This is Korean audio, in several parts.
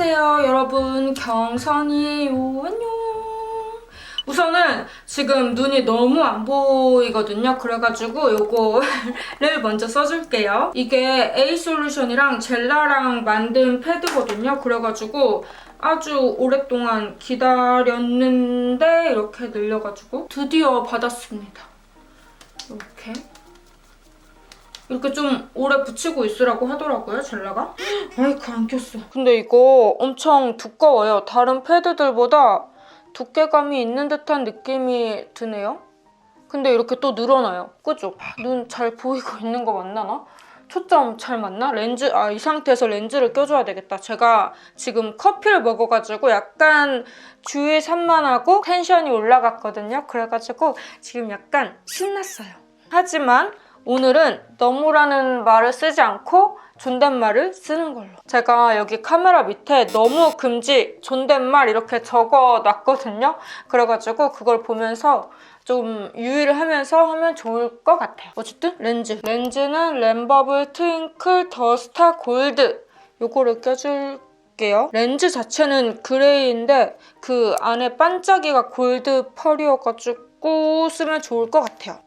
안녕하세요 여러분. 경선이에요 안녕. 우선은 지금 눈이 너무 안 보이거든요. 그래가지고 요거를 먼저 써줄게요. 이게 에이솔루션이랑 젤라랑 만든 패드거든요. 그래가지고 아주 오랫동안 기다렸는데 이렇게 늘려가지고 드디어 받았습니다. 이렇게 이렇게 좀 오래 붙이고 있으라고 하더라고요, 젤라가. 아이고, 안 꼈어. 근데 이거 엄청 두꺼워요. 다른 패드들보다 두께감이 있는 듯한 느낌이 드네요. 근데 이렇게 또 늘어나요. 그죠? 눈 잘 보이고 있는 거 맞나 나? 초점 잘 맞나? 렌즈, 아, 이 상태에서 렌즈를 껴줘야 되겠다. 제가 지금 커피를 먹어가지고 약간 주위 산만하고 텐션이 올라갔거든요. 그래가지고 지금 약간 신났어요. 하지만 오늘은 너무라는 말을 쓰지 않고 존댓말을 쓰는 걸로. 제가 여기 카메라 밑에 너무 금지 존댓말 이렇게 적어 놨거든요. 그래가지고 그걸 보면서 좀 유의를 하면서 하면 좋을 것 같아요. 어쨌든 렌즈. 렌즈는 램버블 트윙클 더 스타 골드. 요거를 껴줄게요. 렌즈 자체는 그레이인데 그 안에 반짝이가 골드 펄이어가지고 쓰면 좋을 것 같아요.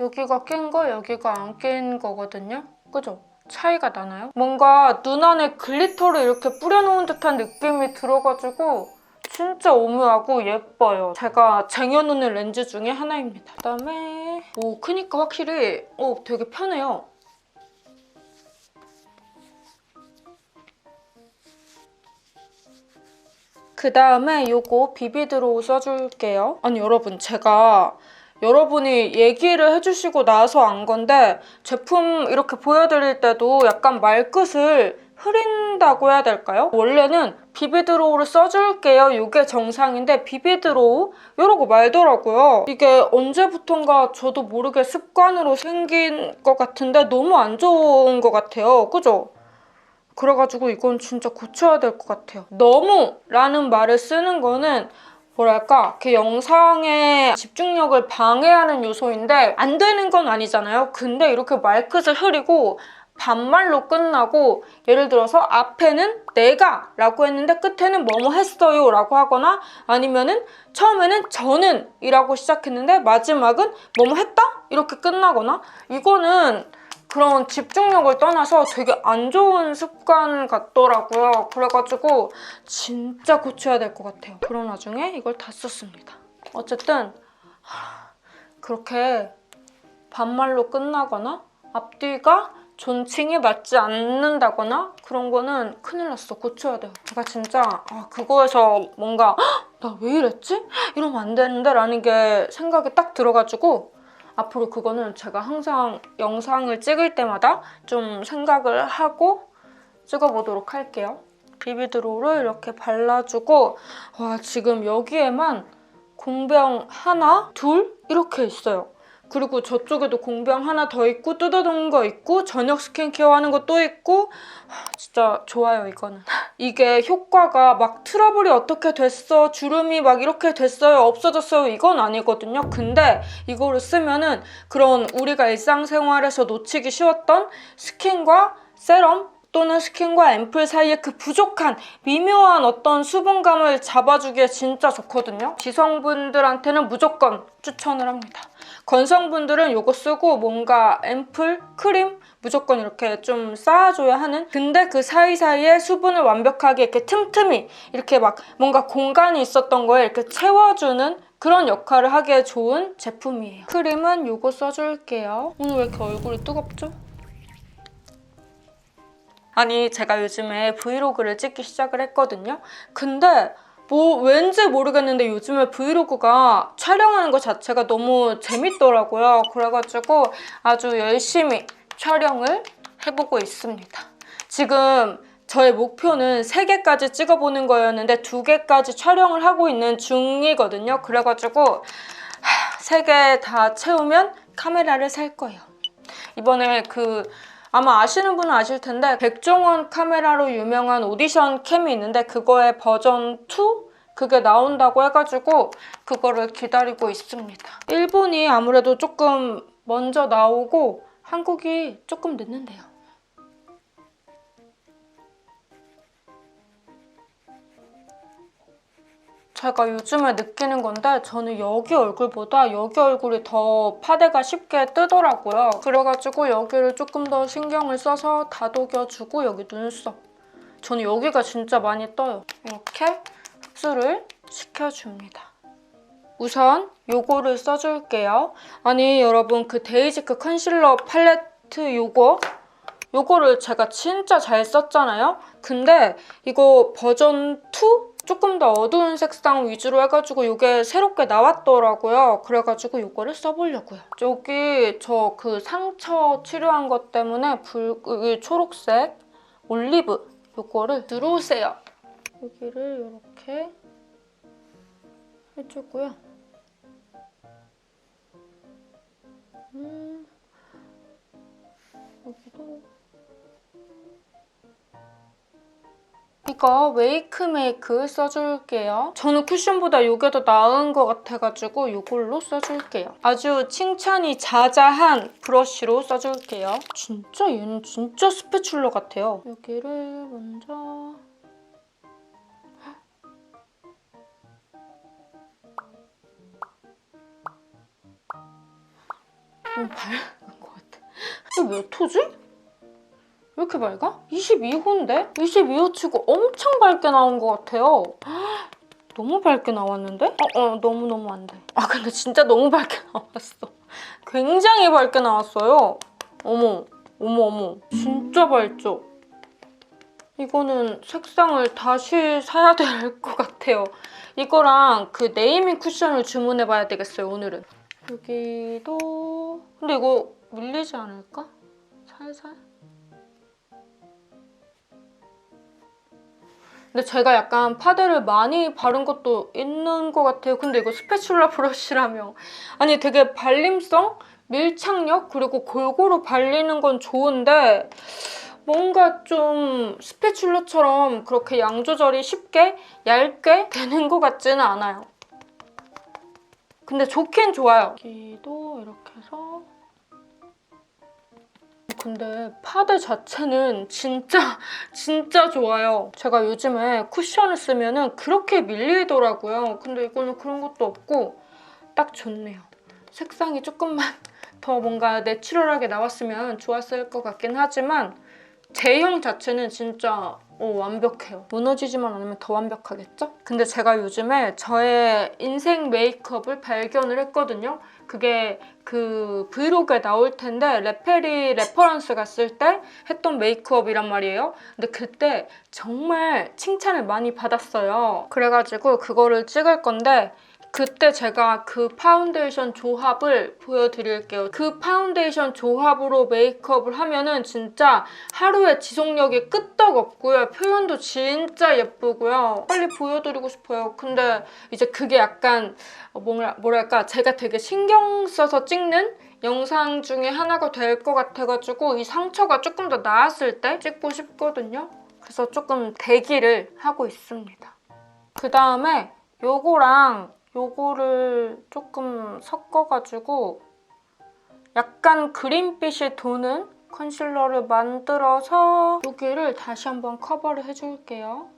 여기가 낀 거, 여기가 안 낀 거거든요. 그죠? 차이가 나나요? 뭔가 눈 안에 글리터를 이렇게 뿌려놓은 듯한 느낌이 들어가지고 진짜 오묘하고 예뻐요. 제가 쟁여놓는 렌즈 중에 하나입니다. 그다음에 오 크니까 확실히 오 되게 편해요. 그 다음에 요거 비비드로우 써줄게요. 아니 여러분 제가 여러분이 얘기를 해주시고 나서 안 건데 제품 이렇게 보여드릴 때도 약간 말끝을 흐린다고 해야 될까요? 원래는 비비드로우를 써줄게요. 이게 정상인데 비비드로우? 이러고 말더라고요. 이게 언제부턴가 저도 모르게 습관으로 생긴 것 같은데 너무 안 좋은 것 같아요. 그죠? 그래가지고 이건 진짜 고쳐야 될 것 같아요. 너무 라는 말을 쓰는 거는 뭐랄까 그 영상의 집중력을 방해하는 요소인데 안 되는 건 아니잖아요. 근데 이렇게 말끝을 흐리고 반말로 끝나고 예를 들어서 앞에는 내가 라고 했는데 끝에는 뭐뭐 했어요 라고 하거나 아니면은 처음에는 저는 이라고 시작했는데 마지막은 뭐뭐 했다? 이렇게 끝나거나 이거는 그런 집중력을 떠나서 되게 안 좋은 습관 같더라고요. 그래가지고 진짜 고쳐야 될 것 같아요. 그런 와중에 이걸 다 썼습니다. 어쨌든 하, 그렇게 반말로 끝나거나 앞뒤가 존칭이 맞지 않는다거나 그런 거는 큰일 났어. 고쳐야 돼요. 제가 진짜 아, 그거에서 뭔가 나 왜 이랬지? 이러면 안 되는데 라는 게 생각이 딱 들어가지고 앞으로 그거는 제가 항상 영상을 찍을 때마다 좀 생각을 하고 찍어보도록 할게요. 비비드로우를 이렇게 발라주고 와 지금 여기에만 공병 하나, 둘 이렇게 있어요. 그리고 저쪽에도 공병 하나 더 있고 뜯어놓은 거 있고 저녁 스킨케어 하는 거 또 있고. 진짜 좋아요 이거는. 이게 효과가 막 트러블이 어떻게 됐어? 주름이 막 이렇게 됐어요? 없어졌어요? 이건 아니거든요. 근데 이거를 쓰면은 그런 우리가 일상생활에서 놓치기 쉬웠던 스킨과 세럼 또는 스킨과 앰플 사이의 그 부족한 미묘한 어떤 수분감을 잡아주기에 진짜 좋거든요. 지성분들한테는 무조건 추천을 합니다. 건성분들은 이거 쓰고 뭔가 앰플, 크림 무조건 이렇게 좀 쌓아줘야 하는 근데 그 사이사이에 수분을 완벽하게 이렇게 틈틈이 이렇게 막 뭔가 공간이 있었던 거에 이렇게 채워주는 그런 역할을 하기에 좋은 제품이에요. 크림은 이거 써줄게요. 오늘 왜 이렇게 얼굴이 뜨겁죠? 아니 제가 요즘에 브이로그를 찍기 시작을 했거든요. 근데 뭐 왠지 모르겠는데 요즘에 브이로그가 촬영하는 것 자체가 너무 재밌더라고요. 그래가지고 아주 열심히 촬영을 해보고 있습니다. 지금 저의 목표는 3개까지 찍어보는 거였는데 2개까지 촬영을 하고 있는 중이거든요. 그래가지고 3개 다 채우면 카메라를 살 거예요. 이번에 그 아마 아시는 분은 아실 텐데 백종원 카메라로 유명한 오디션 캠이 있는데 그거의 버전 2? 그게 나온다고 해가지고 그거를 기다리고 있습니다. 일본이 아무래도 조금 먼저 나오고 한국이 조금 늦는데요. 제가 요즘에 느끼는 건데 저는 여기 얼굴보다 여기 얼굴이 더 파데가 쉽게 뜨더라고요. 그래가지고 여기를 조금 더 신경을 써서 다독여주고 여기 눈썹. 저는 여기가 진짜 많이 떠요. 이렇게 흡수를 시켜줍니다. 우선 요거를 써줄게요. 아니 여러분 그 데이지크 컨실러 팔레트 요거 요거를 제가 진짜 잘 썼잖아요. 근데 이거 버전 2 조금 더 어두운 색상 위주로 해가지고 이게 새롭게 나왔더라고요. 그래가지고 이거를 써보려고요. 여기 저 그 상처 치료한 것 때문에 붉이 초록색 올리브 이거를 들어오세요. 여기를 이렇게 해주고요. 음, 여기도 이거 웨이크 메이크 써줄게요. 저는 쿠션보다 이게 더 나은 것 같아가지고 이걸로 써줄게요. 아주 칭찬이 자자한 브러쉬로 써줄게요. 진짜 얘는 진짜 스패츌러 같아요. 여기를 먼저 너무 밝은 것 같아. 이거 몇 호지? 왜 이렇게 밝아? 22호인데? 22호 치고 엄청 밝게 나온 것 같아요. 너무 밝게 나왔는데? 어, 어, 너무너무 안 돼. 아, 근데 진짜 너무 밝게 나왔어. 굉장히 밝게 나왔어요. 어머, 어머, 어머. 진짜 밝죠? 이거는 색상을 다시 사야 될 것 같아요. 이거랑 그 네이밍 쿠션을 주문해봐야 되겠어요, 오늘은. 여기도... 근데 이거 밀리지 않을까? 살살? 근데 제가 약간 파데를 많이 바른 것도 있는 것 같아요. 근데 이거 스패츌라 브러쉬라며. 아니 되게 발림성, 밀착력, 그리고 골고루 발리는 건 좋은데 뭔가 좀 스패츌라처럼 그렇게 양 조절이 쉽게 얇게 되는 것 같지는 않아요. 근데 좋긴 좋아요. 여기도 이렇게 해서 근데 파데 자체는 진짜 진짜 좋아요. 제가 요즘에 쿠션을 쓰면 은 그렇게 밀리더라고요. 근데 이거는 그런 것도 없고 딱 좋네요. 색상이 조금만 더 뭔가 내추럴하게 나왔으면 좋았을 것 같긴 하지만 제형 자체는 진짜 어, 완벽해요. 무너지지만 않으면 더 완벽하겠죠? 근데 제가 요즘에 저의 인생 메이크업을 발견을 했거든요. 그게 그 브이로그에 나올 텐데 레페리 레퍼런스 갔을 때 했던 메이크업이란 말이에요. 근데 그때 정말 칭찬을 많이 받았어요. 그래가지고 그거를 찍을 건데 그때 제가 그 파운데이션 조합을 보여드릴게요. 그 파운데이션 조합으로 메이크업을 하면은 진짜 하루에 지속력이 끄떡 없고요. 표현도 진짜 예쁘고요. 빨리 보여드리고 싶어요. 근데 이제 그게 약간 뭐라, 뭐랄까 제가 되게 신경 써서 찍는 영상 중에 하나가 될 것 같아가지고 이 상처가 조금 더 나았을 때 찍고 싶거든요. 그래서 조금 대기를 하고 있습니다. 그 다음에 요거랑 요거를 조금 섞어가지고 약간 그린빛이 도는 컨실러를 만들어서 여기를 다시 한번 커버를 해줄게요.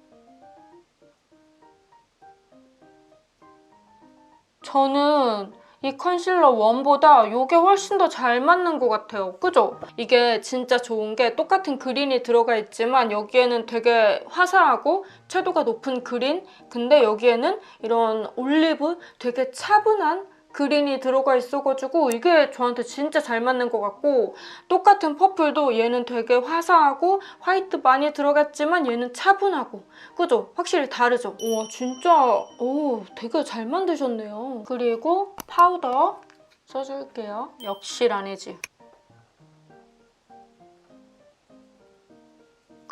저는 이 컨실러 원보다 이게 훨씬 더 잘 맞는 것 같아요. 그죠? 이게 진짜 좋은 게 똑같은 그린이 들어가 있지만 여기에는 되게 화사하고 채도가 높은 그린 근데 여기에는 이런 올리브 되게 차분한 그린이 들어가 있어가지고 이게 저한테 진짜 잘 맞는 것 같고 똑같은 퍼플도 얘는 되게 화사하고 화이트 많이 들어갔지만 얘는 차분하고 그죠? 확실히 다르죠? 우와 진짜 오 되게 잘 만드셨네요 그리고 파우더 써줄게요 역시 라네즈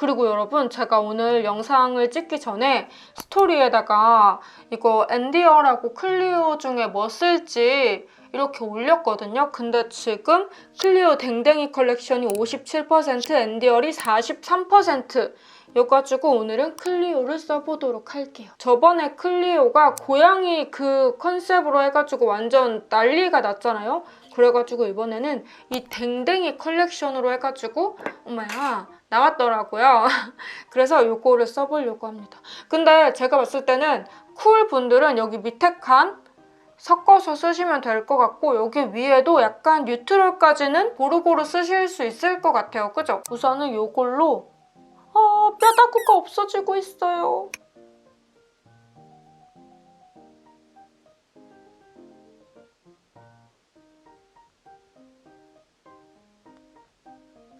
그리고 여러분 제가 오늘 영상을 찍기 전에 스토리에다가 이거 엔디어라고 클리오 중에 뭐 쓸지 이렇게 올렸거든요. 근데 지금 클리오 댕댕이 컬렉션이 57%, 엔디얼이 43%. 여가지고 오늘은 클리오를 써보도록 할게요. 저번에 클리오가 고양이 그 컨셉으로 해가지고 완전 난리가 났잖아요. 그래가지고 이번에는 이 댕댕이 컬렉션으로 해가지고 엄마야 나왔더라고요. 그래서 이거를 써보려고 합니다. 근데 제가 봤을 때는 쿨 분들은 여기 밑에 칸 섞어서 쓰시면 될 것 같고 여기 위에도 약간 뉴트럴까지는 고루고루 쓰실 수 있을 것 같아요. 그죠? 우선은 이걸로 아, 뼈다구가 없어지고 있어요.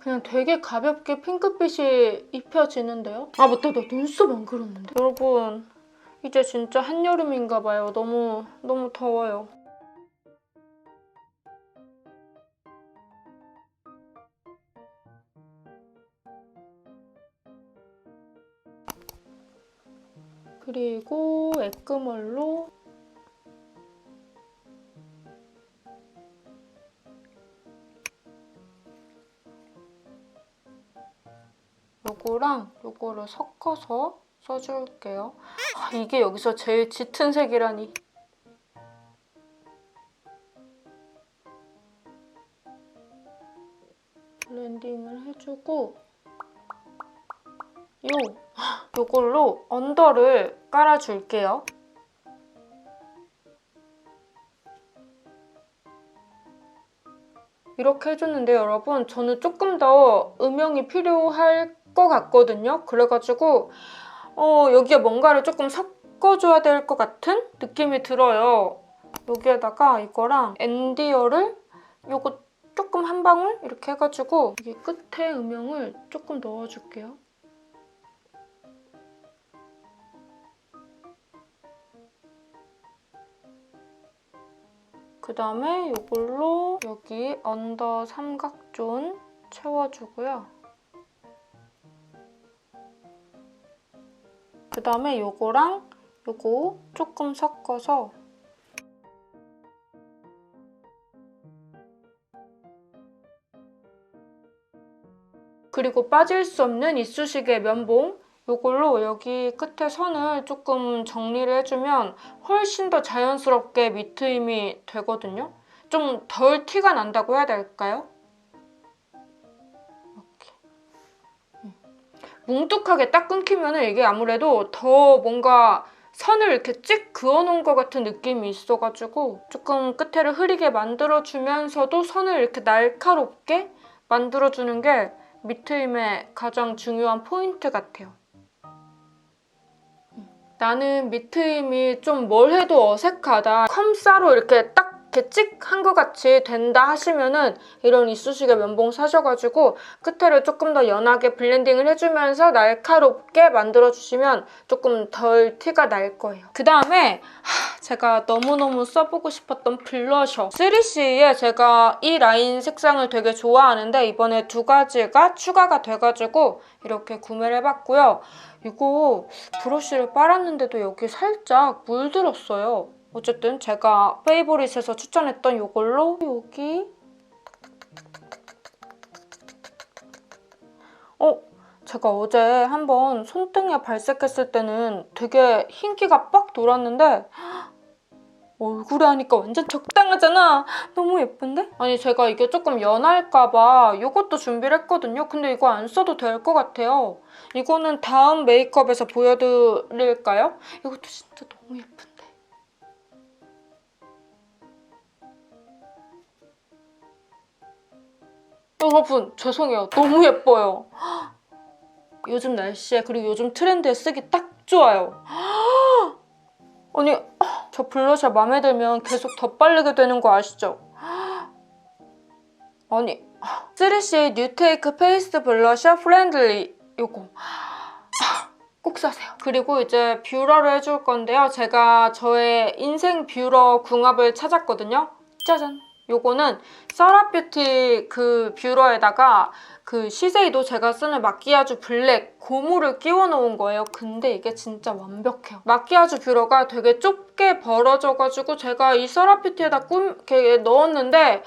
그냥 되게 가볍게 핑크빛이 입혀지는데요? 아 맞다 나 눈썹 안 그렸는데. 여러분 이제 진짜 한여름인가 봐요. 너무 너무 더워요. 그리고 애끄멀로 요거랑 요거를 섞어서 써줄게요. 아, 이게 여기서 제일 짙은 색이라니. 블렌딩을 해주고 요 요걸로 언더를 깔아줄게요. 이렇게 해줬는데 여러분 저는 조금 더 음영이 필요할 것 같거든요. 그래가지고 어, 여기에 뭔가를 조금 섞어줘야 될 것 같은 느낌이 들어요. 여기에다가 이거랑 엔디어를 요거 조금 한 방울 이렇게 해가지고 여기 끝에 음영을 조금 넣어줄게요. 그 다음에 이걸로 여기 언더 삼각존 채워주고요. 그 다음에 요거랑 요거 조금 섞어서 그리고 빠질 수 없는 이쑤시개 면봉 요걸로 여기 끝에 선을 조금 정리를 해주면 훨씬 더 자연스럽게 밑트임이 되거든요. 좀 덜 티가 난다고 해야 될까요? 뭉툭하게 딱 끊기면 이게 아무래도 더 뭔가 선을 이렇게 찍 그어놓은 것 같은 느낌이 있어가지고 조금 끝에를 흐리게 만들어주면서도 선을 이렇게 날카롭게 만들어주는 게 밑트임의 가장 중요한 포인트 같아요. 나는 밑트임이 좀 뭘 해도 어색하다. 컴싸로 이렇게 딱 이렇게 찍한 것 같이 된다 하시면은 이런 이쑤시개 면봉 사셔가지고 끝에를 조금 더 연하게 블렌딩을 해주면서 날카롭게 만들어주시면 조금 덜 티가 날 거예요. 그 다음에 제가 너무너무 써보고 싶었던 블러셔 3CE에 제가 이 라인 색상을 되게 좋아하는데 이번에 두 가지가 추가가 돼가지고 이렇게 구매를 해봤고요. 이거 브러쉬를 빨았는데도 여기 살짝 물들었어요. 어쨌든 제가 페이보릿에서 추천했던 이걸로 여기 어? 제가 어제 한번 손등에 발색했을 때는 되게 흰기가 빡 돌았는데 얼굴에 하니까 완전 적당하잖아. 너무 예쁜데? 아니 제가 이게 조금 연할까봐 이것도 준비를 했거든요. 근데 이거 안 써도 될 것 같아요. 이거는 다음 메이크업에서 보여드릴까요? 이것도 진짜 너무 예쁜 여러분 죄송해요. 너무 예뻐요. 요즘 날씨에 그리고 요즘 트렌드에 쓰기 딱 좋아요. 아니 저 블러셔 마음에 들면 계속 덧바르게 되는 거 아시죠? 아니 3CE 뉴테이크 페이스 블러셔 프렌들리 요거 꼭 사세요. 그리고 이제 뷰러를 해줄 건데요. 제가 저의 인생 뷰러 궁합을 찾았거든요. 짜잔! 요거는 서라뷰티 그 뷰러에다가 그 시세이도 제가 쓰는 마키아주 블랙 고무를 끼워 놓은 거예요. 근데 이게 진짜 완벽해요. 마키아주 뷰러가 되게 좁게 벌어져가지고 제가 이 서라뷰티에다 꾸 이렇게 넣었는데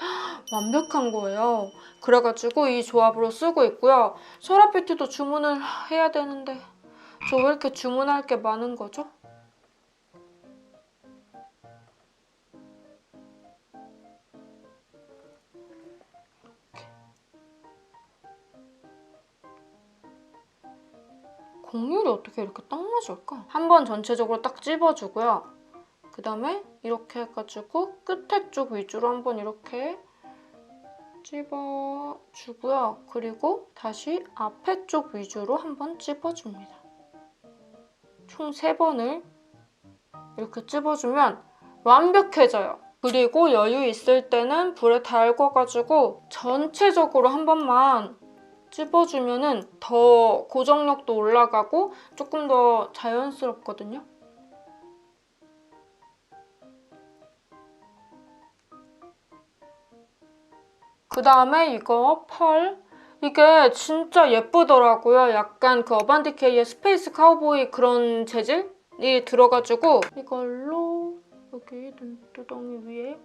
완벽한 거예요. 그래가지고 이 조합으로 쓰고 있고요. 서라뷰티도 주문을 해야 되는데 저 왜 이렇게 주문할 게 많은 거죠? 동률이 어떻게 이렇게 딱 맞을까? 한번 전체적으로 딱 찝어주고요. 그 다음에 이렇게 해가지고 끝에 쪽 위주로 한번 이렇게 찝어주고요. 그리고 다시 앞에 쪽 위주로 한번 찝어줍니다. 총 3번을 이렇게 찝어주면 완벽해져요. 그리고 여유 있을 때는 불에 달궈가지고 전체적으로 한 번만 찝어주면은 더 고정력도 올라가고 조금 더 자연스럽거든요. 그 다음에 이거 펄. 이게 진짜 예쁘더라고요. 약간 그 어반디케이의 스페이스 카우보이 그런 재질이 들어가지고 이걸로 여기 눈두덩이 위에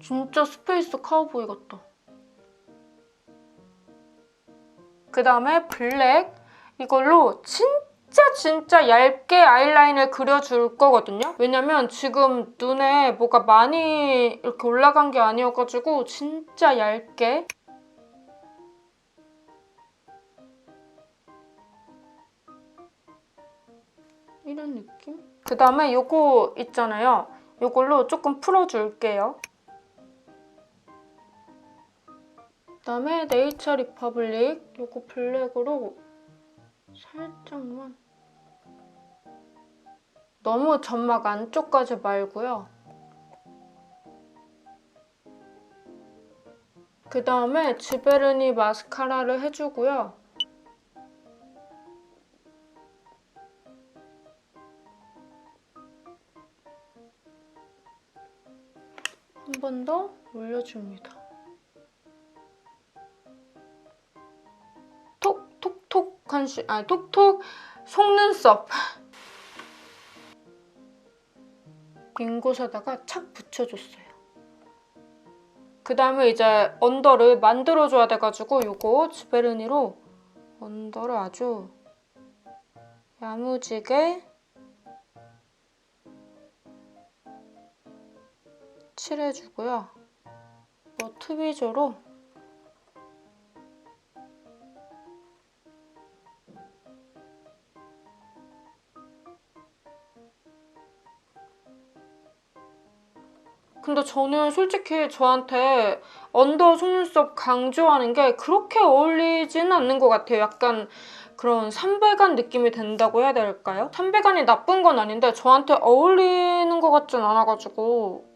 진짜 스페이스 카우보이 같다. 그 다음에 블랙 이걸로 진짜 진짜 얇게 아이라인을 그려줄 거거든요. 왜냐면 지금 눈에 뭐가 많이 이렇게 올라간 게 아니어가지고 진짜 얇게 이런 느낌? 그 다음에 요거 있잖아요. 요걸로 조금 풀어줄게요. 그다음에 네이처 리퍼블릭 요거 블랙으로 살짝만 너무 점막 안쪽까지 말고요. 그 다음에 지베르니 마스카라를 해주고요. 한 번 더 올려줍니다. 시, 아니 톡톡 속눈썹 빈 곳에다가 착 붙여줬어요. 그 다음에 이제 언더를 만들어줘야 돼가지고 요거 지베르니로 언더를 아주 야무지게 칠해주고요. 뭐 트위저로 근데 저는 솔직히 저한테 언더 속눈썹 강조하는 게 그렇게 어울리지는 않는 것 같아요. 약간 그런 삼배간 느낌이 된다고 해야 될까요? 삼배간이 나쁜 건 아닌데 저한테 어울리는 것 같진 않아가지고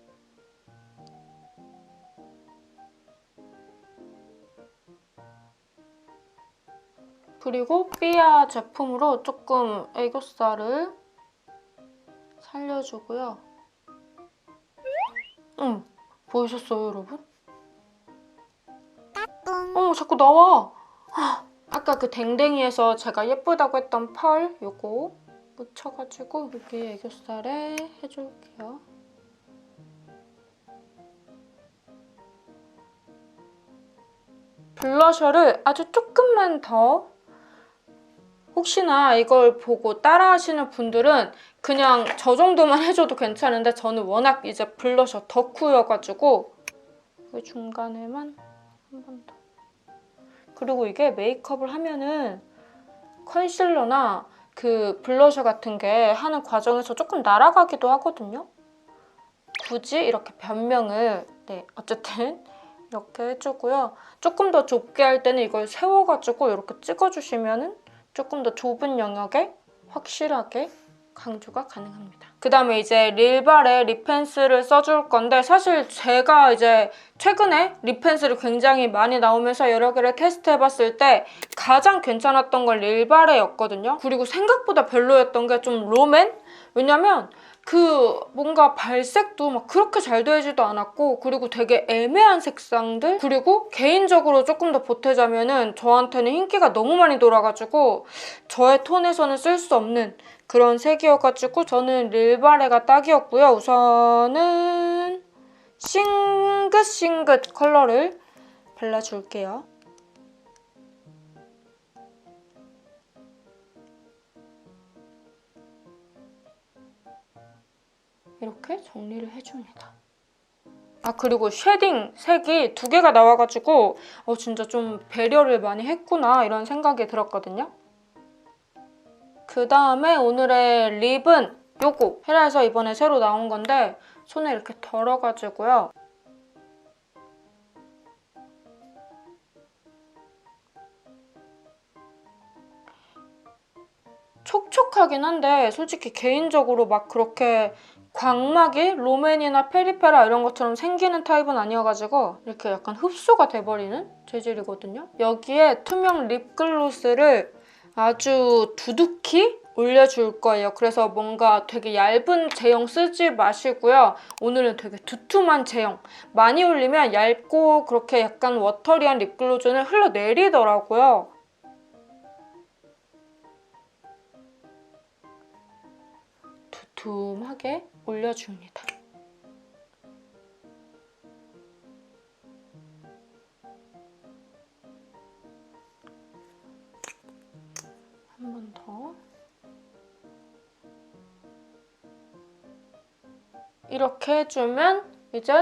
그리고 삐아 제품으로 조금 애교살을 살려주고요. 응, 보이셨어요, 여러분? 어, 자꾸 나와. 아, 아까 그 댕댕이에서 제가 예쁘다고 했던 펄 요거 묻혀가지고 여기 애교살에 해줄게요. 블러셔를 아주 조금만 더 혹시나 이걸 보고 따라 하시는 분들은 그냥 저 정도만 해줘도 괜찮은데 저는 워낙 이제 블러셔 덕후여가지고 그 중간에만 한 번 더. 그리고 이게 메이크업을 하면은 컨실러나 그 블러셔 같은 게 하는 과정에서 조금 날아가기도 하거든요. 굳이 이렇게 변명을 네 어쨌든 이렇게 해주고요. 조금 더 좁게 할 때는 이걸 세워가지고 이렇게 찍어주시면은 조금 더 좁은 영역에 확실하게 강조가 가능합니다. 그 다음에 이제 릴발에 립펜슬을 써줄 건데 사실 제가 이제 최근에 립펜슬이 굉장히 많이 나오면서 여러 개를 테스트해봤을 때 가장 괜찮았던 건 릴바레였거든요. 그리고 생각보다 별로였던 게 좀 롬앤? 왜냐면 그 뭔가 발색도 막 그렇게 잘 되지도 않았고 그리고 되게 애매한 색상들 그리고 개인적으로 조금 더 보태자면은 저한테는 흰기가 너무 많이 돌아가지고 저의 톤에서는 쓸 수 없는 그런 색이어가지고 저는 릴바레가 딱이었고요. 우선은 싱긋싱긋 컬러를 발라줄게요. 이렇게 정리를 해줍니다. 아 그리고 쉐딩 색이 두 개가 나와가지고 어 진짜 좀 배려를 많이 했구나 이런 생각이 들었거든요. 그 다음에 오늘의 립은 요거 헤라에서 이번에 새로 나온 건데 손에 이렇게 덜어가지고요. 촉촉하긴 한데 솔직히 개인적으로 막 그렇게 광막이 롬앤이나 페리페라 이런 것처럼 생기는 타입은 아니어가지고 이렇게 약간 흡수가 돼버리는 재질이거든요. 여기에 투명 립글로스를 아주 두둑히 올려줄 거예요. 그래서 뭔가 되게 얇은 제형 쓰지 마시고요. 오늘은 되게 두툼한 제형. 많이 올리면 얇고 그렇게 약간 워터리한 립글로즈는 흘러내리더라고요. 두툼하게 올려줍니다. 한 번 더. 이렇게 해주면 이제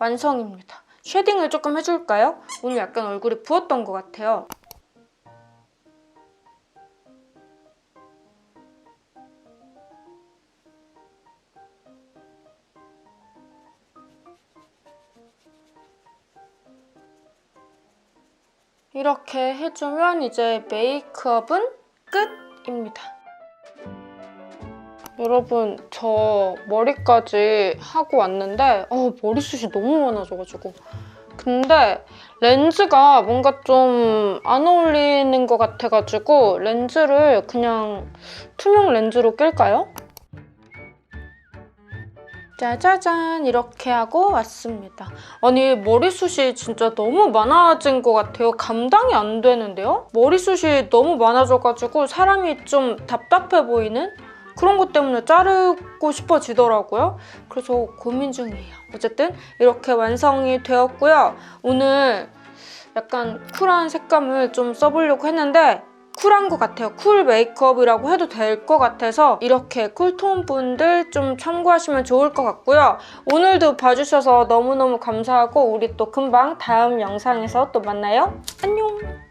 완성입니다. 쉐딩을 조금 해줄까요? 오늘 약간 얼굴이 부었던 것 같아요. 이렇게 해주면 이제 메이크업은 끝입니다. 여러분 저 머리까지 하고 왔는데 어, 머리숱이 너무 많아져가지고 근데 렌즈가 뭔가 좀 안 어울리는 것 같아가지고 렌즈를 그냥 투명 렌즈로 낄까요? 짜자잔 이렇게 하고 왔습니다. 아니 머리숱이 진짜 너무 많아진 것 같아요. 감당이 안 되는데요? 머리숱이 너무 많아져가지고 사람이 좀 답답해 보이는 그런 것 때문에 자르고 싶어지더라고요. 그래서 고민 중이에요. 어쨌든 이렇게 완성이 되었고요. 오늘 약간 쿨한 색감을 좀 써보려고 했는데 쿨한 것 같아요. 쿨 메이크업이라고 해도 될 것 같아서 이렇게 쿨톤 분들 좀 참고하시면 좋을 것 같고요. 오늘도 봐주셔서 너무너무 감사하고 우리 또 금방 다음 영상에서 또 만나요. 안녕!